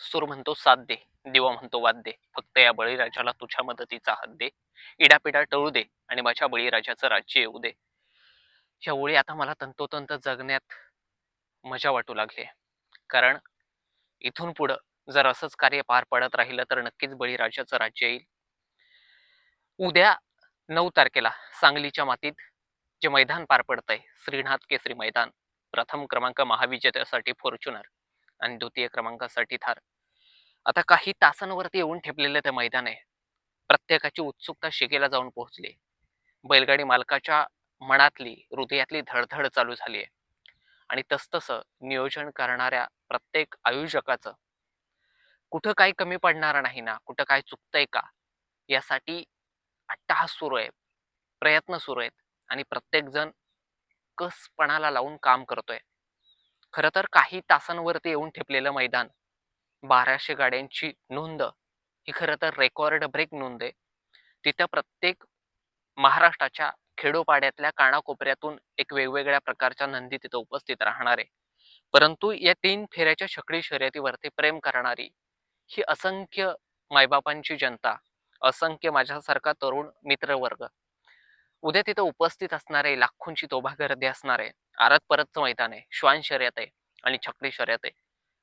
सूर म्हणतो साथ दे. दिवा म्हणतो वाद दे. फक्त या बळीराजाला तुझ्या मदतीचा हात दे. इडापिडा टळू दे आणि माझ्या बळीराजाचं राज्य येऊ दे. ह्या ओळी आता मला तंतोतंत जगण्यात मजा वाटू लागली कारण इथून पुढं जर असंच कार्य पार पडत राहिलं तर नक्कीच बळीराजाचं राज्य येईल. उद्या नऊ तारखेला सांगलीच्या मातीत जे मैदान पार पडतंय श्रीनाथ केसरी मैदान प्रथम क्रमांक महाविजेत्यासाठी फॉर्च्युनर आणि द्वितीय क्रमांकासाठी थार. आता काही तासांवरती येऊन ठेपलेलं ते मैदान आहे प्रत्येकाची उत्सुकता शिकेला जाऊन पोहोचली. बैलगाडी मालकाच्या मनातली हृदयातली धडधड चालू झाली आहे आणि तसतसं नियोजन करणाऱ्या प्रत्येक आयोजकाचं कुठं काही कमी पडणार नाही ना कुठं काय चुकतंय का यासाठी अट्टहास सुरू आहे प्रयत्न सुरू आहेत आणि प्रत्येकजण कसपणाला लावून काम करतोय. खरं तर काही तासांवरती येऊन ठेपलेलं मैदान बाराशे गाड्यांची नोंद. ही खरं तर रेकॉर्ड ब्रेक नोंद आहे. तिथं प्रत्येक महाराष्ट्राच्या खेडोपाड्यातल्या कानाकोपऱ्यातून एक वेगवेगळ्या प्रकारच्या नंदी तिथं उपस्थित राहणार आहे. परंतु या तीन फेऱ्याच्या छकडी शर्यतीवरती प्रेम करणारी ही असंख्य मायबापांची जनता असंख्य माझ्यासारखा तरुण मित्रवर्ग उद्या तिथं उपस्थित असणारे लाखोंची तोभा गर्दी असणार आहे आरत परतचं मैदान आहे श्वान शर्यत आहे आणि छकडी शर्यत आहे.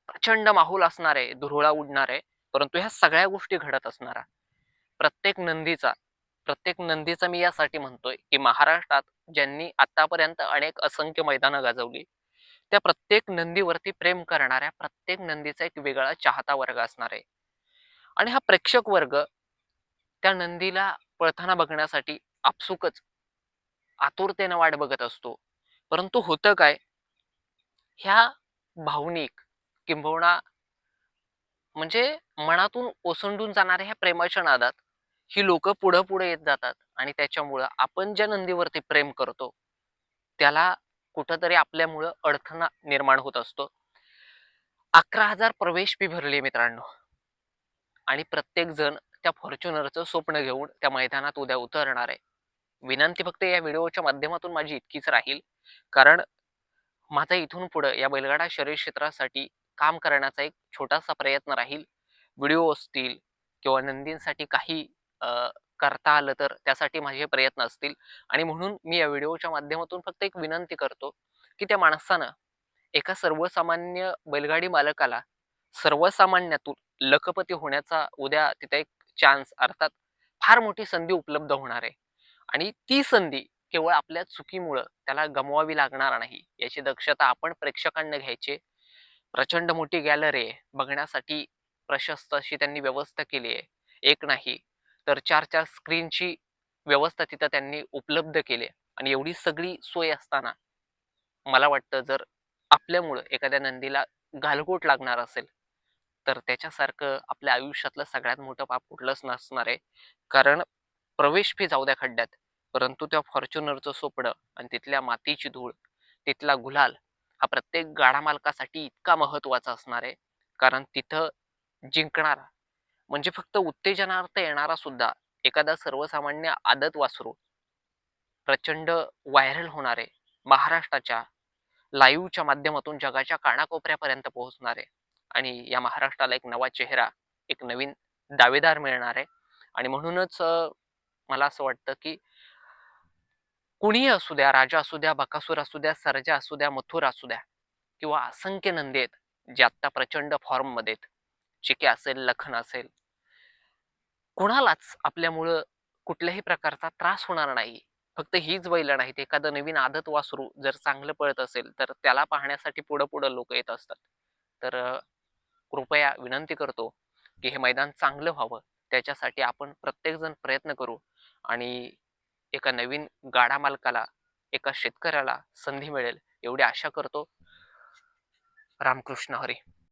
प्रचंड माहोल असणार आहे धुरोळा उडणार आहे परंतु ह्या सगळ्या गोष्टी घडत असणारा. प्रत्येक नंदीचा प्रत्येक नंदीचा मी यासाठी म्हणतोय की महाराष्ट्रात ज्यांनी आतापर्यंत अनेक असंख्य मैदानं गाजवली त्या प्रत्येक नंदीवरती प्रेम करणाऱ्या प्रत्येक नंदीचा एक वेगळा चाहता वर्ग असणार आहे. आणि हा प्रेक्षक वर्ग त्या नंदीला पळताना बघण्यासाठी आपसुकच आतुरतेनं वाट बघत असतो. परंतु होतं काय? ह्या भावनिक किंबहुना म्हणजे मनातून ओसंडून जाणाऱ्या ह्या प्रेमाच्या नादात ही लोक पुढं पुढे येत जातात आणि त्याच्यामुळं आपण ज्या नंदीवरती प्रेम करतो त्याला कुठंतरी आपल्यामुळं अडथळा निर्माण होत असतो. अकरा हजार प्रवेश फी भरली मित्रांनो. आणि प्रत्येक जण त्या फॉर्च्युनरचं स्वप्न घेऊन त्या मैदानात उद्या उतरणार आहे. विनंती फक्त या व्हिडिओच्या माध्यमातून माझी इतकीच राहील. कारण माझा इथून पुढं या बैलगाडा शरीर क्षेत्रासाठी काम करण्याचा एक छोटासा प्रयत्न राहील. व्हिडिओ असतील किंवा नंदींसाठी काही करता आलं तर त्यासाठी माझे प्रयत्न असतील. आणि म्हणून मी या व्हिडिओच्या माध्यमातून फक्त एक विनंती करतो की त्या माणसानं एका सर्वसामान्य बैलगाडी मालकाला सर्वसामान्यातून लखपती होण्याचा उद्या तिथे एक चान्स अर्थात फार मोठी संधी उपलब्ध होणार आहे. आणि ती संधी केवळ आपल्या चुकीमुळं त्याला गमवावी लागणार नाही. याची दक्षता आपण प्रेक्षकांना घ्यायची प्रचंड मोठी गॅलरी आहे. बघण्यासाठी प्रशस्त अशी त्यांनी व्यवस्था केली आहे. एक नाही तर चार चार स्क्रीनची व्यवस्था तिथं त्यांनी उपलब्ध केली आणि एवढी सगळी सोय असताना मला वाटतं जर आपल्यामुळं एखाद्या नंदीला घालगोट लागणार असेल तर त्याच्यासारखं आपल्या आयुष्यातलं सगळ्यात मोठं पाप कुठलंच नसणार आहे. कारण प्रवेश फी जाऊ द्या खड्ड्यात परंतु त्या फॉर्च्युनरचं सोपडं आणि तिथल्या मातीची धूळ तिथला गुलाल हा प्रत्येक गाडा मालकासाठी इतका महत्त्वाचा असणार आहे. कारण तिथं जिंकणारा म्हणजे फक्त उत्तेजनार्थ येणारा सुद्धा एखादा सर्वसामान्य आदत वासरू प्रचंड व्हायरल होणारे महाराष्ट्राच्या लाईव्हच्या माध्यमातून जगाच्या कानाकोपऱ्यापर्यंत पोहोचणार आहे आणि या महाराष्ट्राला एक नवा चेहरा एक नवीन दावेदार मिळणार आहे. आणि म्हणूनच मला असं वाटतं की कुणीही असू द्या राजा असू द्या बकासूर असू द्या सरजा असू द्या मथुर असू द्या किंवा असंख्य नंदी आहेत जे आत्ता प्रचंड फॉर्ममध्ये चिके असेल लखन असेल. कुणालाच आपल्यामुळं कुठल्याही प्रकारचा त्रास होणार नाही. फक्त हीच बैल नाहीत. एखादं नवीन आदत वासरू जर चांगलं पळत असेल तर त्याला पाहण्यासाठी पुढं पुढं लोक येत असतात. तर कृपया विनंती करतो की हे मैदान चांगलं व्हावं. त्याच्यासाठी आपण प्रत्येकजण प्रयत्न करू आणि एका नवीन गाडा मालकाला एका शेतकऱ्याला संधी मिळेल एवढी आशा करतो. रामकृष्ण हरी.